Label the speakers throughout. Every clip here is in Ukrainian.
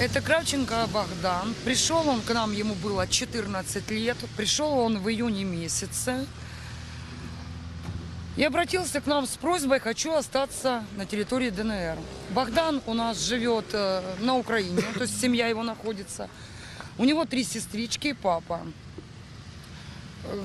Speaker 1: Это Кравченко Богдан. Пришел он к нам, ему было 14 лет. Пришел он в июне месяце. И обратился к нам с просьбой, хочу остаться на территории ДНР. Богдан у нас живет э, на Украине, то есть семья его находится. У него три сестрички и папа.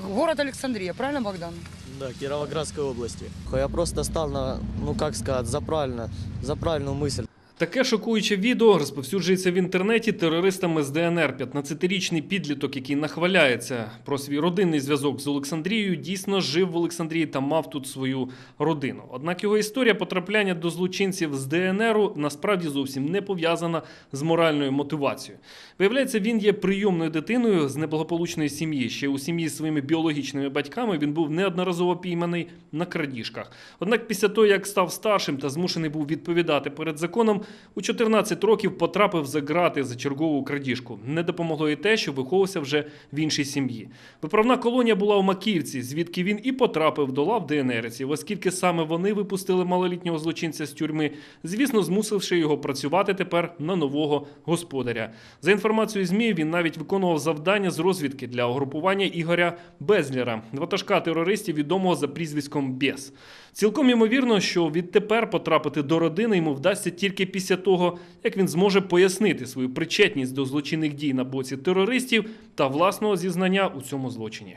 Speaker 1: Город Александрия, правильно, Богдан?
Speaker 2: Да, Кировоградской области. Я просто стал на, ну как сказать, за правильно, за правильную мысль.
Speaker 3: Таке шокуюче відео розповсюджується в інтернеті терористами з ДНР. 15-річний підліток, який нахваляється про свій родинний зв'язок з Олександрією, дійсно жив в Олександрії та мав тут свою родину. Однак його історія потрапляння до злочинців з ДНРу насправді зовсім не пов'язана з моральною мотивацією. Виявляється, він є прийомною дитиною з неблагополучної сім'ї. Ще у сім'ї з своїми біологічними батьками він був неодноразово пійманий на крадіжках. Однак після того, як став старшим та змушений був відповідати перед законом, у 14 років потрапив за грати за чергову крадіжку. Не допомогло і те, що виховувався вже в іншій сім'ї. Виправна колонія була у Макіївці, звідки він і потрапив до лав ДНРівців, оскільки саме вони випустили малолітнього злочинця з тюрми, звісно, змусивши його працювати тепер на нового господаря. За інформацією ЗМІ, він навіть виконував завдання з розвідки для угрупування Ігоря Безлєра, ватажка терористів, відомого за прізвиськом Бєс. Цілком ймовірно, що відтепер потрапити до родини йому вдасться тільки після того, як він зможе пояснити свою причетність до злочинних дій на боці терористів та власного зізнання у цьому злочині.